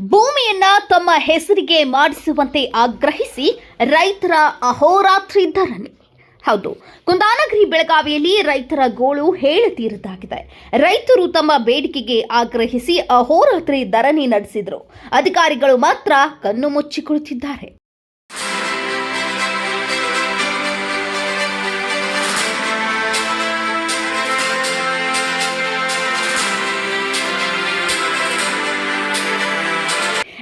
ಭೂಮಿಯನ್ನ ತಮ್ಮ ಹೆಸರಿಗೆ ಮಾಡಿಸುವಂತೆ ಆಗ್ರಹಿಸಿ ರೈತರ ಅಹೋರಾತ್ರಿ ಧರಣಿ. ಹೌದು, ಕುಂದಾನಗಿರಿ ಬೆಳಗಾವಿಯಲ್ಲಿ ರೈತರ ಗೋಳು ಹೇಳತೀರದಾಗಿದೆ ರೈತರು ತಮ್ಮ ಬೇಡಿಕೆಗೆ ಆಗ್ರಹಿಸಿ ಅಹೋರಾತ್ರಿ ಧರಣಿ ನಡೆಸಿದರು. ಅಧಿಕಾರಿಗಳು ಮಾತ್ರ ಕಣ್ಣು ಮುಚ್ಚಿ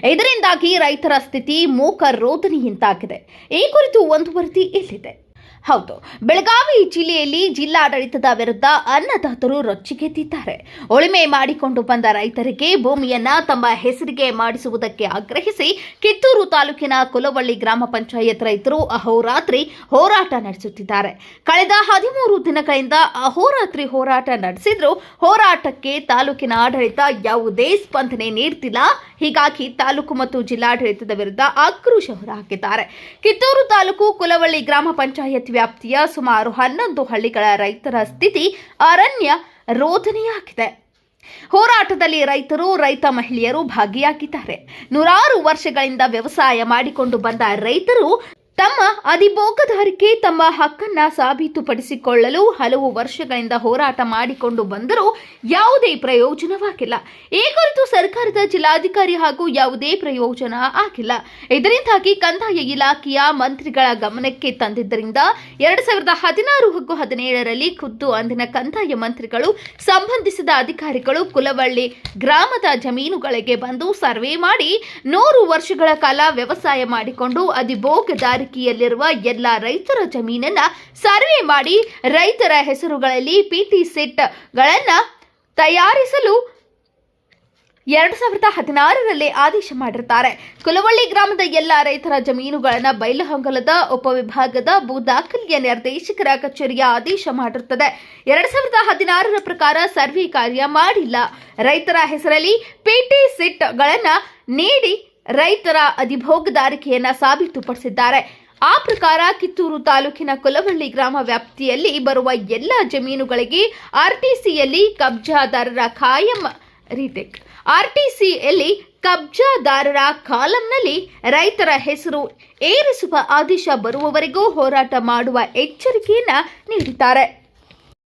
ಇದರಿಂದಾಗಿ ರೈತರ ಸ್ಥಿತಿ ಮೂಕ ರೋದನೆಯಂತಾಗಿದೆ ಈ ಕುರಿತು ಒಂದು ವರದಿ ಇಲ್ಲಿದೆ. ಹೌದು. ಬೆಳಗಾವಿ ಜಿಲ್ಲೆಯಲ್ಲಿ ಜಿಲ್ಲಾಡಳಿತದ ವಿರುದ್ಧ ಅನ್ನದಾತರು ರೊಚ್ಚಿಗೆದ್ದಿದ್ದಾರೆ. ಉಳಿಮೆ ಮಾಡಿಕೊಂಡು ಬಂದ ರೈತರಿಗೆ ಭೂಮಿಯನ್ನ ತಮ್ಮ ಹೆಸರಿಗೆ ಮಾಡಿಸುವುದಕ್ಕೆ ಆಗ್ರಹಿಸಿ ಕಿತ್ತೂರು ತಾಲೂಕಿನ ಕುಲವಳ್ಳಿ ಗ್ರಾಮ ಪಂಚಾಯತ್ ರೈತರು ಅಹೋರಾತ್ರಿ ಹೋರಾಟ ನಡೆಸುತ್ತಿದ್ದಾರೆ. ಕಳೆದ ಹದಿಮೂರು ದಿನಗಳಿಂದ ಅಹೋರಾತ್ರಿ ಹೋರಾಟ ನಡೆಸಿದ್ರು ಹೋರಾಟಕ್ಕೆ ತಾಲೂಕಿನ ಆಡಳಿತ ಯಾವುದೇ ಸ್ಪಂದನೆ ನೀಡ್ತಿಲ್ಲ. ಹೀಗಾಗಿ ತಾಲೂಕು ಮತ್ತು ಜಿಲ್ಲಾಡಳಿತದ ವಿರುದ್ಧ ಆಕ್ರೋಶ ಹೊರಹಾಕಿದ್ದಾರೆ. ಕಿತ್ತೂರು ತಾಲೂಕು ಕುಲವಳ್ಳಿ ಗ್ರಾಮ ಪಂಚಾಯತ್ ವ್ಯಾಪ್ತಿಯ ಸುಮಾರು ಹನ್ನೊಂದು ಹಳ್ಳಿಗಳ ರೈತರ ಸ್ಥಿತಿ ಅರಣ್ಯ ರೋಧನೆಯಾಗಿದೆ ಹೋರಾಟದಲ್ಲಿ ರೈತರು, ರೈತ ಮಹಿಳೆಯರು ಭಾಗಿಯಾಗಿದ್ದಾರೆ. ನೂರಾರು ವರ್ಷಗಳಿಂದ ವ್ಯವಸಾಯ ಮಾಡಿಕೊಂಡು ಬಂದ ರೈತರು ತಮ್ಮ ಅಧಿಭೋಗದಾರಿಕೆ ತಮ್ಮ ಹಕ್ಕನ್ನ ಸಾಬೀತುಪಡಿಸಿಕೊಳ್ಳಲು ಹಲವು ವರ್ಷಗಳಿಂದ ಹೋರಾಟ ಮಾಡಿಕೊಂಡು ಬಂದರೂ ಯಾವುದೇ ಪ್ರಯೋಜನವಾಗಿಲ್ಲ. ಈ ಕುರಿತು ಸರ್ಕಾರದ ಜಿಲ್ಲಾಧಿಕಾರಿ ಹಾಗೂ ಯಾವುದೇ ಪ್ರಯೋಜನ ಆಗಿಲ್ಲ. ಇದರಿಂದಾಗಿ ಕಂದಾಯ ಇಲಾಖೆಯ ಮಂತ್ರಿಗಳ ಗಮನಕ್ಕೆ ತಂದಿದ್ದರಿಂದ ಎರಡ್ ಸಾವಿರದ ಹದಿನಾರು ಹಾಗೂ ಹದಿನೇಳರಲ್ಲಿ ಖುದ್ದು ಅಂದಿನ ಕಂದಾಯ ಮಂತ್ರಿಗಳು, ಸಂಬಂಧಿಸಿದ ಅಧಿಕಾರಿಗಳು ಕುಲವಳ್ಳಿ ಗ್ರಾಮದ ಜಮೀನುಗಳಿಗೆ ಬಂದು ಸರ್ವೆ ಮಾಡಿ ನೂರು ವರ್ಷಗಳ ಕಾಲ ವ್ಯವಸಾಯ ಮಾಡಿಕೊಂಡು ಅಧಿಭೋಗದಾರಿಕೆಯಲ್ಲಿರುವ ಎಲ್ಲ ರೈತರ ಜಮೀನನ್ನ ಸರ್ವೆ ಮಾಡಿ ರೈತರ ಹೆಸರುಗಳಲ್ಲಿ ಪಿಟಿ ಸೆಟ್ಗಳನ್ನ ತಯಾರಿಸಲು ಎರಡು ಸಾವಿರದ ಹದಿನಾರರಲ್ಲಿ ಆದೇಶ ಮಾಡಿರ್ತಾರೆ. ಕುಲವಳ್ಳಿ ಗ್ರಾಮದ ಎಲ್ಲ ರೈತರ ಜಮೀನುಗಳನ್ನ ಬೈಲಹೊಂಗಲದ ಉಪವಿಭಾಗದ ಭೂ ದಾಖಲೆಯ ನಿರ್ದೇಶಕರ ಕಚೇರಿಯ ಆದೇಶ ಮಾಡಿರುತ್ತದೆ ಎರಡು ಸಾವಿರದ ಹದಿನಾರರ ಪ್ರಕಾರ ಸರ್ವೆ ಕಾರ್ಯ ಮಾಡಿಲ್ಲ. ರೈತರ ಹೆಸರಲ್ಲಿ ಪಿಟಿ ಸಿಟ್ಗಳನ್ನ ನೀಡಿ ರೈತರ ಅಧಿಭೋಗದಾರಿಕೆಯನ್ನ ಸಾಬೀತುಪಡಿಸಿದ್ದಾರೆ. ಆ ಪ್ರಕಾರ ಕಿತ್ತೂರು ತಾಲೂಕಿನ ಕುಲವಳ್ಳಿ ಗ್ರಾಮ ವ್ಯಾಪ್ತಿಯಲ್ಲಿ ಬರುವ ಎಲ್ಲ ಜಮೀನುಗಳಿಗೆ ಆರ್ಟಿಸಿಯಲ್ಲಿ ಕಬ್ಜಾದಾರರ ಖಾಯಂ ರೀಟೆಕ್. ಆರ್ಟಿಸಿಯಲ್ಲಿ ಕಬ್ಜಾದಾರರ ಕಾಲಂನಲ್ಲಿ ರೈತರ ಹೆಸರು ಏರಿಸುವ ಆದೇಶ ಬರುವವರೆಗೂ ಹೋರಾಟ ಮಾಡುವ ಎಚ್ಚರಿಕೆಯನ್ನ ನೀಡಿದ್ದಾರೆ.